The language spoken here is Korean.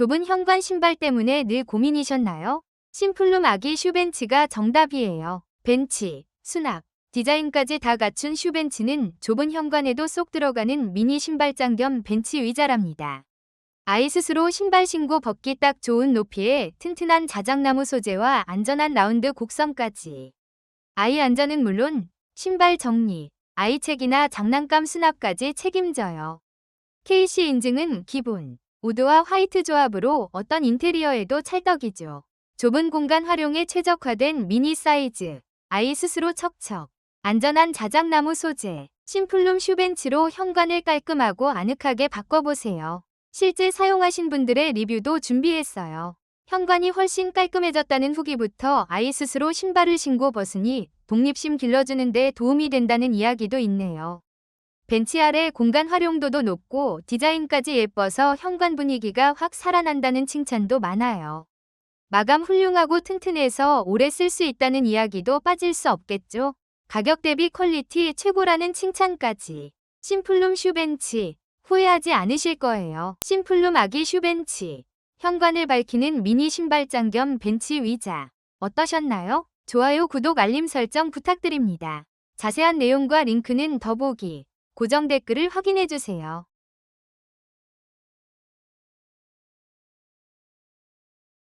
좁은 현관 신발 때문에 늘 고민이셨나요? 심플룸 아기 슈벤츠가 정답이에요. 벤치, 수납, 디자인까지 다 갖춘 슈벤츠는 좁은 현관에도 쏙 들어가는 미니 신발장 겸 벤치 의자랍니다. 아이 스스로 신발 신고 벗기 딱 좋은 높이에 튼튼한 자작나무 소재와 안전한 라운드 곡선까지. 아이 안전은 물론 신발 정리, 아이 책이나 장난감 수납까지 책임져요. KC 인증은 기본, 우드와 화이트 조합으로 어떤 인테리어에도 찰떡이죠. 좁은 공간 활용에 최적화된 미니 사이즈, 아이 스스로 척척, 안전한 자작나무 소재, 심플룸 슈벤츠로 현관을 깔끔하고 아늑하게 바꿔보세요. 실제 사용하신 분들의 리뷰도 준비했어요. 현관이 훨씬 깔끔해졌다는 후기부터 아이 스스로 신발을 신고 벗으니 독립심 길러주는 데 도움이 된다는 이야기도 있네요. 벤치 아래 공간 활용도도 높고 디자인까지 예뻐서 현관 분위기가 확 살아난다는 칭찬도 많아요. 마감 훌륭하고 튼튼해서 오래 쓸 수 있다는 이야기도 빠질 수 없겠죠. 가격 대비 퀄리티 최고라는 칭찬까지. 심플룸 슈벤치. 후회하지 않으실 거예요. 심플룸 아기 슈벤치. 현관을 밝히는 미니 신발장 겸 벤치 의자. 어떠셨나요? 좋아요, 구독, 알림 설정 부탁드립니다. 자세한 내용과 링크는 더보기, 고정 댓글을 확인해 주세요.